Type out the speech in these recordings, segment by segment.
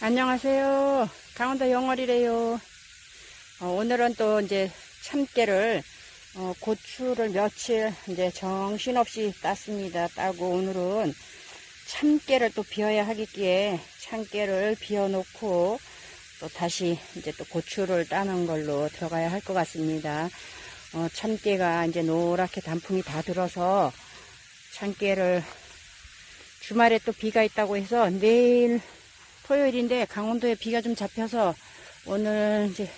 안녕하세요. 강원도 영월이래요. 어, 오늘은 또 이제 참깨를 어, 고추를 며칠 이제 정신없이 땄습니다. 따고 오늘은 참깨를 또 비워야 하겠기에 참깨를 비워놓고 또 다시 이제 또 고추를 따는 걸로 들어가야 할 것 같습니다. 어, 참깨가 이제 노랗게 단풍이 다 들어서 참깨를 주말에 또 비가 있다고 해서 내일 토요일인데 강원도에 비가 좀 잡혀서 오늘 이제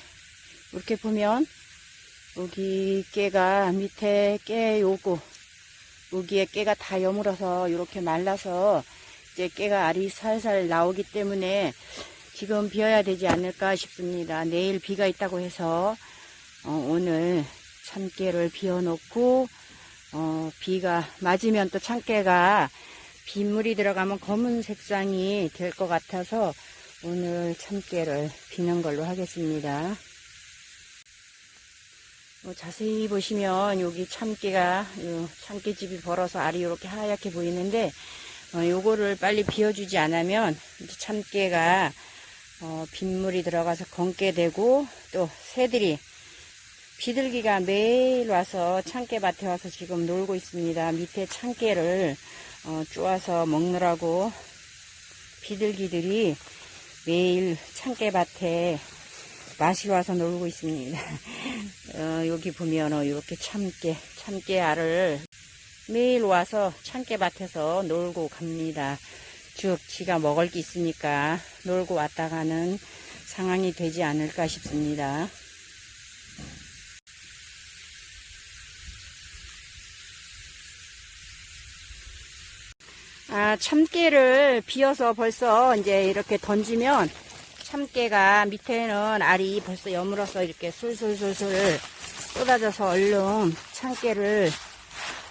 이렇게 보면 여기 깨가 밑에 깨 요고 여기에 깨가 다 여물어서 이렇게 말라서 이제 깨가 알이 살살 나오기 때문에 지금 비어야 되지 않을까 싶습니다. 내일 비가 있다고 해서 어, 오늘 참깨를 비워놓고 어, 비가 맞으면 또 참깨가 빗물이 들어가면 검은 색상이 될 것 같아서 오늘 참깨를 비는 걸로 하겠습니다. 어, 자세히 보시면 여기 참깨가 요 참깨집이 벌어서 알이 이렇게 하얗게 보이는데 어, 요거를 빨리 비워주지 않으면 참깨가 어, 빗물이 들어가서 검게 되고 또 새들이 비둘기가 매일 와서 참깨밭에 와서 지금 놀고 있습니다. 밑에 참깨를 어, 쪼아서 먹느라고 비둘기들이 매일 참깨밭에 맛이 와서 놀고 있습니다. 어, 여기 보면 어, 이렇게 참깨, 참깨 알을 매일 와서 참깨밭에서 놀고 갑니다. 쭉 지가 먹을 게 있으니까 놀고 왔다 가는 상황이 되지 않을까 싶습니다. 아, 참깨를 비워서 벌써 이제 이렇게 던지면 참깨가 밑에는 알이 벌써 여물어서 이렇게 술술술술 쏟아져서 얼른 참깨를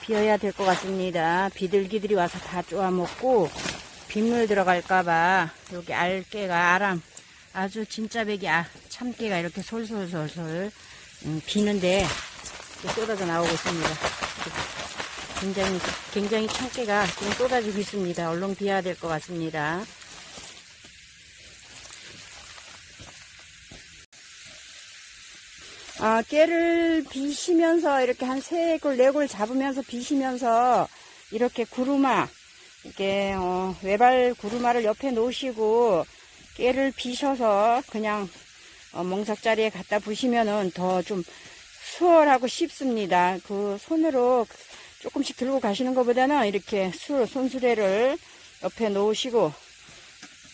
비워야 될 것 같습니다. 비둘기들이 와서 다 쪼아먹고 빗물 들어갈까봐 여기 알깨가 알암 아주 진짜 배기 아, 참깨가 이렇게 솔솔솔솔 음, 비는데 쏟아져 나오고 있습니다. 굉장히 굉장히 참깨가 지금 쏟아지고 있습니다. 얼른 비워야 될 것 같습니다. 아, 깨를 비시면서 이렇게 한 세 골, 네 골 잡으면서 비시면서 이렇게 구루마, 이렇게, 어, 외발 구루마를 옆에 놓으시고 깨를 비셔서 그냥 어, 멍석자리에 갖다 부시면은 더 좀 수월하고 쉽습니다. 그 손으로 조금씩 들고 가시는 것보다는 이렇게 수, 손수레를 옆에 놓으시고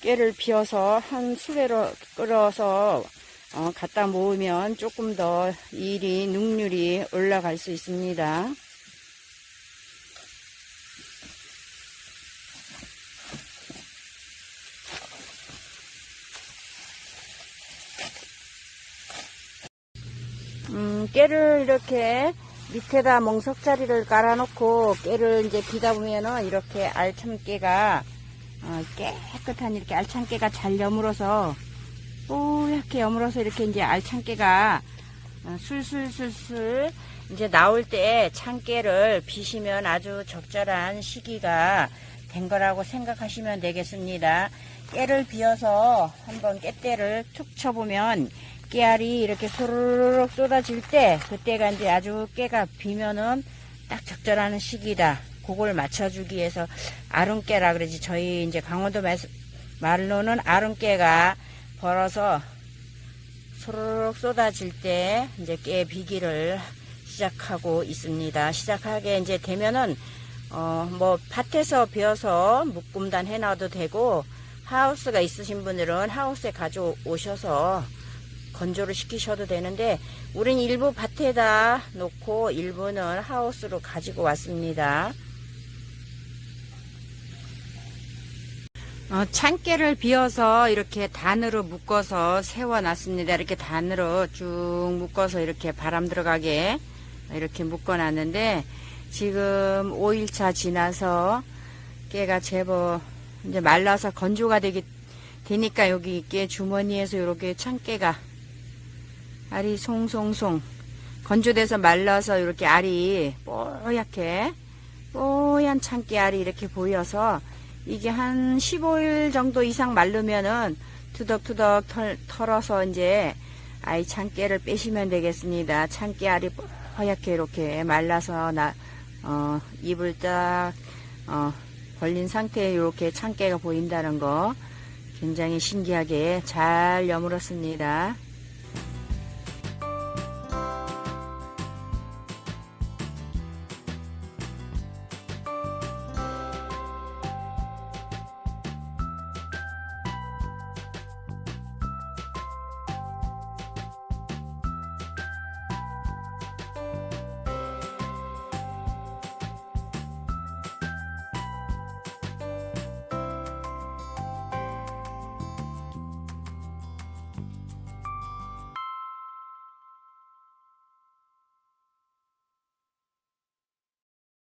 깨를 비워서 한 수레로 끌어서 어, 갖다 모으면 조금 더 일이 능률이 올라갈 수 있습니다. 음, 깨를 이렇게 밑에다 멍석자리를 깔아놓고 깨를 이제 비다 보면은 이렇게 알참깨가 어, 깨끗한 이렇게 알참깨가 잘 여물어서 뽀얗게 여물어서 이렇게 이제 알참깨가 어, 술술술술 이제 나올 때 참깨를 비시면 아주 적절한 시기가 된 거라고 생각하시면 되겠습니다. 깨를 비어서 한번 깨대를 툭 쳐보면 깨알이 이렇게 소르륵 쏟아질 때 그때가 이제 아주 깨가 비면은 딱 적절한 시기다. 그걸 맞춰주기 위해서 아름깨라 그러지. 저희 이제 강원도 말로는 아름깨가 벌어서 소르륵 쏟아질 때 이제 깨 비기를 시작하고 있습니다. 시작하게 이제 되면은 어 뭐 밭에서 비어서 묶음단 해놔도 되고 하우스가 있으신 분들은 하우스에 가져오셔서 건조를 시키셔도 되는데 우린 일부 밭에다 놓고 일부는 하우스로 가지고 왔습니다. 어, 참깨를 비워서 이렇게 단으로 묶어서 세워놨습니다. 이렇게 단으로 쭉 묶어서 이렇게 바람 들어가게 이렇게 묶어놨는데 지금 5일차 지나서 깨가 제법 이제 말라서 건조가 되기 되니까 여기 깨 주머니에서 이렇게 참깨가 알이 송송송 건조돼서 말라서 이렇게 알이 뽀얗게 뽀얀 참깨 알이 이렇게 보여서 이게 한 15일 정도 이상 마르면은 투덕투덕 털, 털어서 이제 아이 참깨를 빼시면 되겠습니다. 참깨 알이 허옇게 이렇게 말라서 나, 어, 입을 딱, 어, 벌린 상태에 이렇게 참깨가 보인다는 거 굉장히 신기하게 잘 여물었습니다.